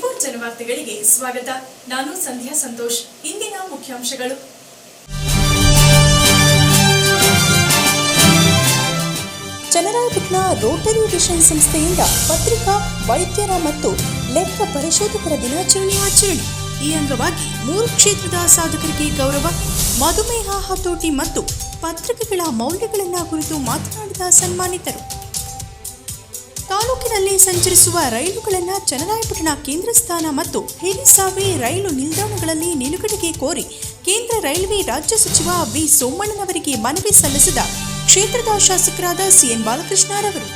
Four ಜನವಾರ್ತೆಗಳಿಗೆ ಸ್ವಾಗತ. ನಾನು ಸಂಧ್ಯಾ ಸಂತೋಷ್. ಇಂದಿನ ಮುಖ್ಯಾಂಶಗಳು. ಚನ್ನರಾಯಪಟ್ಟಣ ರೋಟರಿ ವಿಷನ್ ಸಂಸ್ಥೆಯಿಂದ ಪತ್ರಿಕಾ, ವೈದ್ಯರ ಮತ್ತು ಲೆಕ್ಕ ಪರಿಶೋಧಕರ ದಿನಾಚರಣೆ ಆಚರಣೆ. ಈ ಅಂಗವಾಗಿ ಮೂರು ಕ್ಷೇತ್ರದ ಸಾಧಕರಿಗೆ ಗೌರವ, ಮಧುಮೇಹ ಹತೋಟಿ ಮತ್ತು ಪತ್ರಿಕೆಗಳ ಮೌಲ್ಯಗಳನ್ನು ಕುರಿತು ಮಾತನಾಡಿದ ಸನ್ಮಾನಿತರು. ತಾಲೂಕಿನಲ್ಲಿ ಸಂಚರಿಸುವ ರೈಲುಗಳನ್ನು ಚನ್ನರಾಯಪಟ್ಟಣ ಕೇಂದ್ರ ಸ್ಥಾನ ಮತ್ತು ಹಿರಿಸಾವೆ ರೈಲು ನಿಲ್ದಾಣಗಳಲ್ಲಿ ನಿಲುಗಡೆಗೆ ಕೋರಿ ಕೇಂದ್ರ ರೈಲ್ವೆ ರಾಜ್ಯ ಸಚಿವ ಬಿ ಸೋಮಣ್ಣನವರಿಗೆ ಮನವಿ ಸಲ್ಲಿಸಿದ ಕ್ಷೇತ್ರದ ಶಾಸಕರಾದ ಸಿಎನ್ ಬಾಲಕೃಷ್ಣರವರು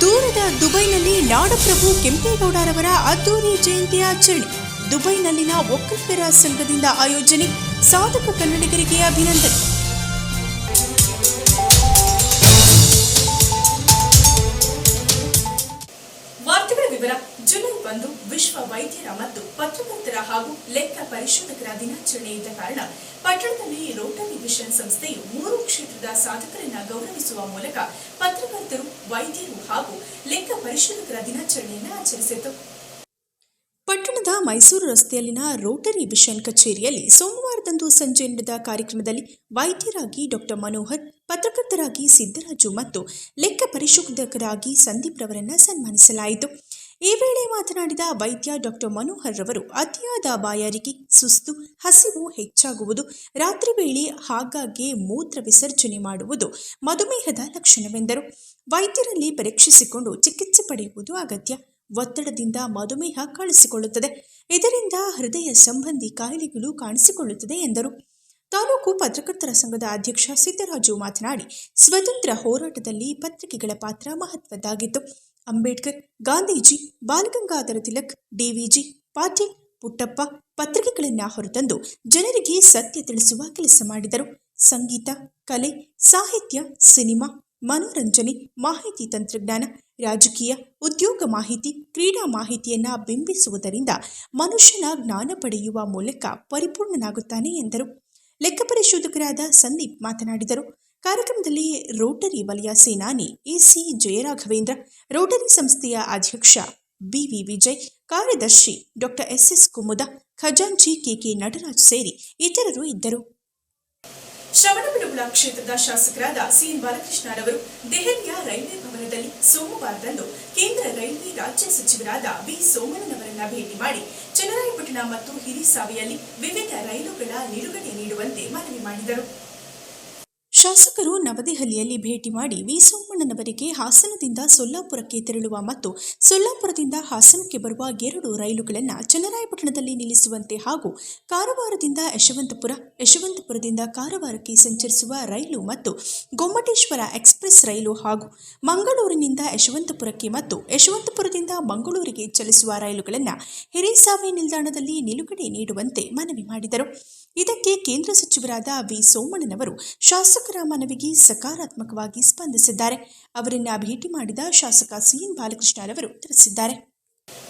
ದೂರದ ದುಬೈನಲ್ಲಿ ನಾಡಪ್ರಭು ಕೆಂಪೇಗೌಡರವರ ಅದ್ದೂರಿ ಆಚರಣೆ. ದುಬೈನಲ್ಲಿನ ಒಕ್ಕಲಿಗರ ಸಂಘದಿಂದ ಆಯೋಜನೆ. ಸಾಧಕ ಕನ್ನಡಿಗರಿಗೆ ಅಭಿನಂದನೆ. ಮತ್ತು ಪತ್ರಕರ್ತರ ಹಾಗೂ ಲೆಕ್ಕ ಪರಿಶೋಧಕರ ದಿನಾಚರಣೆ ಇದ್ದ ಕಾರಣ ಪಟ್ಟಣದಲ್ಲಿ ರೋಟರಿ ವಿಷನ್ ಸಂಸ್ಥೆಯು ಮೂರು ಕ್ಷೇತ್ರದ ಸಾಧಕರನ್ನ ಗೌರವಿಸುವ ಮೂಲಕ ಪತ್ರಕರ್ತರು, ವೈದ್ಯರು ಹಾಗೂ ಲೆಕ್ಕ ಪರಿಶೋಧಕರ ದಿನಾಚರಣೆಯನ್ನು ಆಚರಿಸಿತು. ಪಟ್ಟಣದ ಮೈಸೂರು ರಸ್ತೆಯಲ್ಲಿನ ರೋಟರಿ ವಿಷನ್ ಕಚೇರಿಯಲ್ಲಿ ಸೋಮವಾರದಂದು ಸಂಜೆ ನಡೆದ ಕಾರ್ಯಕ್ರಮದಲ್ಲಿ ವೈದ್ಯರಾಗಿ ಡಾಕ್ಟರ್ ಮನೋಹರ್, ಪತ್ರಕರ್ತರಾಗಿ ಸಿದ್ದರಾಜು ಮತ್ತು ಲೆಕ್ಕ ಪರಿಶೋಧಕರಾಗಿ ಸಂದೀಪ್ ರವರನ್ನು ಸನ್ಮಾನಿಸಲಾಯಿತು. ಈ ವೇಳೆ ಮಾತನಾಡಿದ ವೈದ್ಯ ಡಾಕ್ಟರ್ ಮನೋಹರ್ ರವರು, ಅತಿಯಾದ ಬಾಯಾರಿಕೆ, ಸುಸ್ತು, ಹಸಿವು ಹೆಚ್ಚಾಗುವುದು, ರಾತ್ರಿ ವೇಳೆ ಹಾಗಾಗಿ ಮೂತ್ರ ವಿಸರ್ಜನೆ ಮಾಡುವುದು ಮಧುಮೇಹದ ಲಕ್ಷಣವೆಂದರು. ವೈದ್ಯರಲ್ಲಿ ಪರೀಕ್ಷಿಸಿಕೊಂಡು ಚಿಕಿತ್ಸೆ ಪಡೆಯುವುದು ಅಗತ್ಯ. ಒತ್ತಡದಿಂದ ಮಧುಮೇಹ ಕಾಣಿಸಿಕೊಳ್ಳುತ್ತದೆ. ಇದರಿಂದ ಹೃದಯ ಸಂಬಂಧಿ ಕಾಯಿಲೆಗಳು ಕಾಣಿಸಿಕೊಳ್ಳುತ್ತದೆ ಎಂದರು. ತಾಲೂಕು ಪತ್ರಕರ್ತರ ಸಂಘದ ಅಧ್ಯಕ್ಷ ಸಿದ್ದರಾಜು ಮಾತನಾಡಿ, ಸ್ವತಂತ್ರ ಹೋರಾಟದಲ್ಲಿ ಪತ್ರಿಕೆಗಳ ಪಾತ್ರ ಮಹತ್ವದ್ದಾಗಿತ್ತು. ಅಂಬೇಡ್ಕರ್, ಗಾಂಧೀಜಿ, ಬಾಲಗಂಗಾಧರ ತಿಲಕ್, ಡಿವಿಜಿ ಪಾಟೀಲ್, ಪುಟ್ಟಪ್ಪ ಪತ್ರಿಕೆಗಳನ್ನು ಹೊರತಂದು ಜನರಿಗೆ ಸತ್ಯ ತಿಳಿಸುವ ಕೆಲಸ ಮಾಡಿದರು. ಸಂಗೀತ, ಕಲೆ, ಸಾಹಿತ್ಯ, ಸಿನಿಮಾ, ಮನೋರಂಜನೆ, ಮಾಹಿತಿ ತಂತ್ರಜ್ಞಾನ, ರಾಜಕೀಯ, ಉದ್ಯೋಗ ಮಾಹಿತಿ, ಕ್ರೀಡಾ ಮಾಹಿತಿಯನ್ನ ಬಿಂಬಿಸುವುದರಿಂದ ಮನುಷ್ಯನ ಜ್ಞಾನ ಪಡೆಯುವ ಮೂಲಕ ಪರಿಪೂರ್ಣನಾಗುತ್ತಾನೆ ಎಂದರು. ಲೆಕ್ಕಪರಿಶೋಧಕರಾದ ಸಂದೀಪ್ ಮಾತನಾಡಿದರು. ಕಾರ್ಯಕ್ರಮದಲ್ಲಿ ರೋಟರಿ ವಲಯ ಸೇನಾನಿ ಎಸಿ ಜಯರಾಘವೇಂದ್ರ, ರೋಟರಿ ಸಂಸ್ಥೆಯ ಅಧ್ಯಕ್ಷ ಬಿವಿ ವಿಜಯ್, ಕಾರ್ಯದರ್ಶಿ ಡಾಕ್ಟರ್ ಎಸ್ಎಸ್ ಕುಮುದ, ಖಜಾಂಚಿ ಕೆಕೆ ನಟರಾಜ್ ಸೇರಿ ಇತರರು ಇದ್ದರು. ಶ್ರವಣಬೆಳಗೊಳ ಕ್ಷೇತ್ರದ ಶಾಸಕರಾದ ಸಿಎನ್ ಬಾಲಕೃಷ್ಣರವರು ದೆಹಲಿಯ ರೈಲ್ವೆ ಭವನದಲ್ಲಿ ಸೋಮವಾರದಂದು ಕೇಂದ್ರ ರೈಲ್ವೆ ರಾಜ್ಯ ಸಚಿವರಾದ ಬಿ ಸೋಮಣ್ಣನವರನ್ನ ಭೇಟಿ ಮಾಡಿ ಚನ್ನರಾಯಪಟ್ಟಣ ಮತ್ತು ಹಿರಿಸಾವೆಯಲ್ಲಿ ವಿವಿಧ ರೈಲುಗಳ ನಿಲುಗಡೆ ನೀಡುವಂತೆ ಮನವಿ ಮಾಡಿದರು. ಶಾಸಕರು ನವದೆಹಲಿಯಲ್ಲಿ ಭೇಟಿ ಮಾಡಿ ವಿ ಸೋಮಣ್ಣನವರಿಗೆ ಹಾಸನದಿಂದ ಸೊಲ್ಲಾಪುರಕ್ಕೆ ತೆರಳುವ ಮತ್ತು ಸೊಲ್ಲಾಪುರದಿಂದ ಹಾಸನಕ್ಕೆ ಬರುವ ಎರಡು ರೈಲುಗಳನ್ನು ಚನ್ನರಾಯಪಟ್ಟಣದಲ್ಲಿ ನಿಲ್ಲಿಸುವಂತೆ ಹಾಗೂ ಕಾರವಾರದಿಂದ ಯಶವಂತಪುರ, ಯಶವಂತಪುರದಿಂದ ಕಾರವಾರಕ್ಕೆ ಸಂಚರಿಸುವ ರೈಲು ಮತ್ತು ಗೊಮ್ಮಟೇಶ್ವರ ಎಕ್ಸ್ಪ್ರೆಸ್ ರೈಲು ಹಾಗೂ ಮಂಗಳೂರಿನಿಂದ ಯಶವಂತಪುರಕ್ಕೆ ಮತ್ತು ಯಶವಂತಪುರದಿಂದ ಮಂಗಳೂರಿಗೆ ಚಲಿಸುವ ರೈಲುಗಳನ್ನು ಹಿರೇಸಾವೆ ನಿಲ್ದಾಣದಲ್ಲಿ ನಿಲುಗಡೆ ನೀಡುವಂತೆ ಮನವಿ ಮಾಡಿದರು. ಇದಕ್ಕೆ ಕೇಂದ್ರ ಸಚಿವರಾದ ವಿ ಸೋಮಣ್ಣನವರು ಶಾಸಕರ ಮನವಿಗೆ ಸಕಾರಾತ್ಮಕವಾಗಿ ಸ್ಪಂದಿಸಿದ್ದಾರೆ. ಅವರನ್ನ ಭೇಟಿ ಮಾಡಿದ ಶಾಸಕ ಸಿಎನ್ ಬಾಲಕೃಷ್ಣರವರು ತಿಳಿಸಿದ್ದಾರೆ.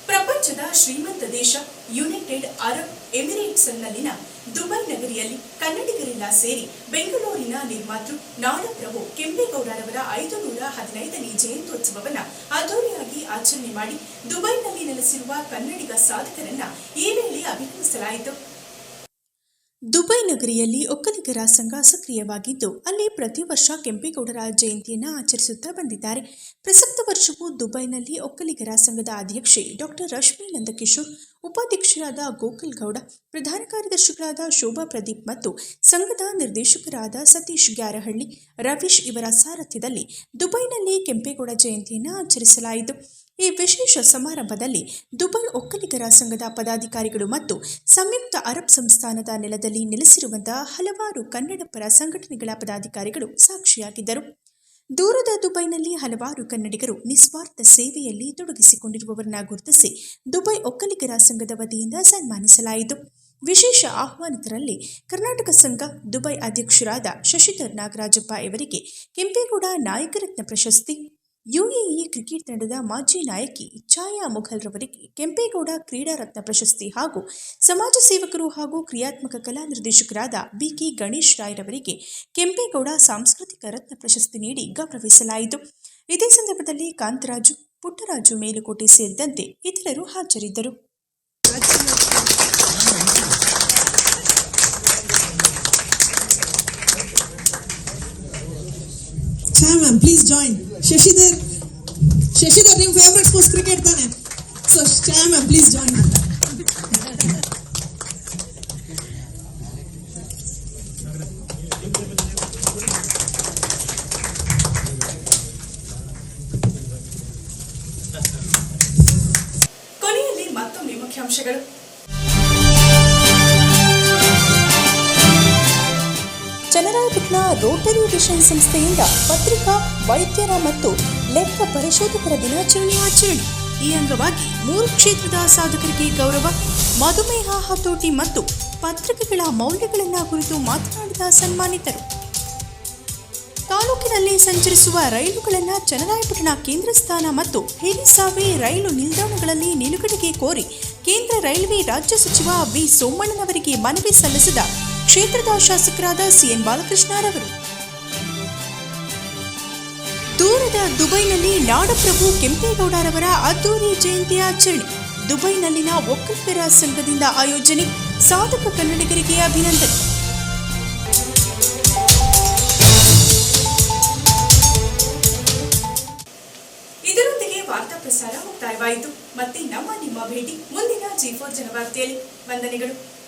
ಪ್ರಪಂಚದ ಶ್ರೀಮಂತ ದೇಶ ಯುನೈಟೆಡ್ ಅರಬ್ ಎಮಿರೇಟ್ಸ್ನಲ್ಲಿನ ದುಬೈ ನಗರಿಯಲ್ಲಿ ಕನ್ನಡಿಗರೆಲ್ಲ ಸೇರಿ ಬೆಂಗಳೂರಿನ ನಿರ್ಮಾತೃ ನಾಡಪ್ರಭು ಕೆಂಪೇಗೌಡರವರ ಐದು ನೂರ ಹದಿನೈದನೇ ಜಯಂತ್ಯೋತ್ಸವವನ್ನ ಅದ್ದೂರಿಯಾಗಿ ಆಚರಣೆ ಮಾಡಿ ದುಬೈನಲ್ಲಿ ನೆಲೆಸಿರುವ ಕನ್ನಡಿಗ ಸಾಧಕರನ್ನ ಈ ವೇಳೆ ಅಭಿನಂದಿಸಲಾಯಿತು. ದುಬೈ ನಗರಿಯಲ್ಲಿ ಒಕ್ಕಲಿಗರ ಸಂಘ ಸಕ್ರಿಯವಾಗಿದ್ದು, ಅಲ್ಲಿ ಪ್ರತಿ ವರ್ಷ ಕೆಂಪೇಗೌಡರ ಜಯಂತಿಯನ್ನು ಆಚರಿಸುತ್ತಾ ಬಂದಿದ್ದಾರೆ. ಪ್ರಸಕ್ತ ವರ್ಷವೂ ದುಬೈನಲ್ಲಿ ಒಕ್ಕಲಿಗರ ಸಂಘದ ಅಧ್ಯಕ್ಷೆ ಡಾಕ್ಟರ್ ರಶ್ಮಿ ನಂದಕಿಶೋರ್, ಉಪಾಧ್ಯಕ್ಷರಾದ ಗೋಕುಲ್ ಗೌಡ, ಪ್ರಧಾನ ಕಾರ್ಯದರ್ಶಿಗಳಾದ ಶೋಭಾ ಪ್ರದೀಪ್ ಮತ್ತು ಸಂಘದ ನಿರ್ದೇಶಕರಾದ ಸತೀಶ್ ಗ್ಯಾರಹಳ್ಳಿ, ರವೀಶ್ ಇವರ ಸಾರಥ್ಯದಲ್ಲಿ ದುಬೈನಲ್ಲಿ ಕೆಂಪೇಗೌಡ ಜಯಂತಿಯನ್ನು ಆಚರಿಸಲಾಯಿತು. ಈ ವಿಶೇಷ ಸಮಾರಂಭದಲ್ಲಿ ದುಬೈ ಒಕ್ಕಲಿಗರ ಸಂಘದ ಪದಾಧಿಕಾರಿಗಳು ಮತ್ತು ಸಂಯುಕ್ತ ಅರಬ್ ಸಂಸ್ಥಾನದ ನೆಲದಲ್ಲಿ ನೆಲೆಸಿರುವಂತಹ ಹಲವಾರು ಕನ್ನಡ ಪರ ಸಂಘಟನೆಗಳ ಪದಾಧಿಕಾರಿಗಳು ಸಾಕ್ಷಿಯಾಗಿದ್ದರು. ದೂರದ ದುಬೈನಲ್ಲಿ ಹಲವಾರು ಕನ್ನಡಿಗರು ನಿಸ್ವಾರ್ಥ ಸೇವೆಯಲ್ಲಿ ತೊಡಗಿಸಿಕೊಂಡಿರುವವರನ್ನ ಗುರುತಿಸಿ ದುಬೈ ಒಕ್ಕಲಿಗರ ಸಂಘದ ವತಿಯಿಂದ ಸನ್ಮಾನಿಸಲಾಯಿತು. ವಿಶೇಷ ಆಹ್ವಾನಿತರಲ್ಲಿ ಕರ್ನಾಟಕ ಸಂಘ ದುಬೈ ಅಧ್ಯಕ್ಷರಾದ ಶಶಿಧರ್ ನಾಗರಾಜಪ್ಪ ಇವರಿಗೆ ಕೆಂಪೇಗೌಡ ನಾಯಕರತ್ನ ಪ್ರಶಸ್ತಿ. ಯುಎಇ ಕ್ರಿಕೆಟ್ ತಂಡದ ಮಾಜಿ ನಾಯಕಿ ಛಾಯಾ ಮುಘಲ್ ರವರಿಗೆ ಕೆಂಪೇಗೌಡ ಕ್ರೀಡಾ ರತ್ನ ಪ್ರಶಸ್ತಿ ಹಾಗೂ ಸಮಾಜ ಸೇವಕರು ಹಾಗೂ ಕ್ರಿಯಾತ್ಮಕ ಕಲಾ ನಿರ್ದೇಶಕರಾದ ಬಿಕೆ ಗಣೇಶ್ ರಾಯ್ರವರಿಗೆ ಕೆಂಪೇಗೌಡ ಸಾಂಸ್ಕೃತಿಕ ರತ್ನ ಪ್ರಶಸ್ತಿ ನೀಡಿ ಗೌರವಿಸಲಾಯಿತು. ಇದೇ ಸಂದರ್ಭದಲ್ಲಿ ಕಾಂತರಾಜು ಪುಟ್ಟರಾಜು ಮೇಲುಕೋಟೆ ಸೇರಿದಂತೆ ಇತರರು ಹಾಜರಿದ್ದರು. Shyam ma'am please join Shashidhar Shashidhar ನಿಮ್ ಫೇವ್ರೆಟ್ ಸ್ಪೋರ್ಟ್ಸ್ ಕ್ರಿಕೆಟ್ ತಾನೆ so Shyam ma'am please join ಕೊನೆಯಲ್ಲಿ ಮತ್ತೊಮ್ಮೆ ಮುಖ್ಯಾಂಶಗಳು. ಚನ್ನರಾಯಪಟ್ಟಣ ರೋಟರಿ ವಿಷನ್ ಸಂಸ್ಥೆಯಿಂದ ಪತ್ರಿಕಾ, ವೈದ್ಯರ ಮತ್ತು ಲೆಕ್ಕ ಪರಿಶೋಧಕರ ದಿನಾಚರಣೆ ಆಚರಣೆ. ಈ ಅಂಗವಾಗಿ ಮೂರು ಕ್ಷೇತ್ರದ ಸಾಧಕರಿಗೆ ಗೌರವ, ಮಧುಮೇಹ ಹತೋಟಿ ಮತ್ತು ಪತ್ರಿಕೆಗಳ ಮೌಲ್ಯಗಳನ್ನು ಕುರಿತು ಮಾತನಾಡಿದ ಸನ್ಮಾನಿತರು. ತಾಲೂಕಿನಲ್ಲಿ ಸಂಚರಿಸುವ ರೈಲುಗಳನ್ನು ಚನ್ನರಾಯಪಟ್ಟಣ ಕೇಂದ್ರ ಸ್ಥಾನ ಮತ್ತು ಹಿರಿಸಾವೆ ರೈಲು ನಿಲ್ದಾಣಗಳಲ್ಲಿ ನಿಲುಗಡೆಗೆ ಕೋರಿ ಕೇಂದ್ರ ರೈಲ್ವೆ ರಾಜ್ಯ ಸಚಿವ ಬಿ ಸೋಮಣ್ಣನವರಿಗೆ ಮನವಿ ಸಲ್ಲಿಸಿದ ಕ್ಷೇತ್ರದ ಶಾಸಕರಾದ ಸಿಎನ್ ಬಾಲಕೃಷ್ಣರವರು. ದೂರದ ದುಬೈನಲ್ಲಿ ನಾಡಪ್ರಭು ಕೆಂಪೇಗೌಡರವರ ಅದ್ದೂರಿ ಜಯಂತಿ ಆಚರಣೆ. ದುಬೈನಲ್ಲಿನ ಒಕ್ಕಲಿಗರ ಸಂಘದಿಂದ ಆಯೋಜನೆ. ಸಾಧಕ ಕನ್ನಡಿಗರಿಗೆ ಅಭಿನಂದನೆ. ಇದರೊಂದಿಗೆ ವಾರ್ತಾ ಪ್ರಸಾರ ಮುಕ್ತಾಯವಾಯಿತು. ಮತ್ತೆ ನಮ್ಮ ನಿಮ್ಮ ಭೇಟಿ ಮುಂದಿನ ಜಿ ಫೋರ್ ಜನವಾರ್ತೆಯಲ್ಲಿ. ವಂದನೆಗಳು.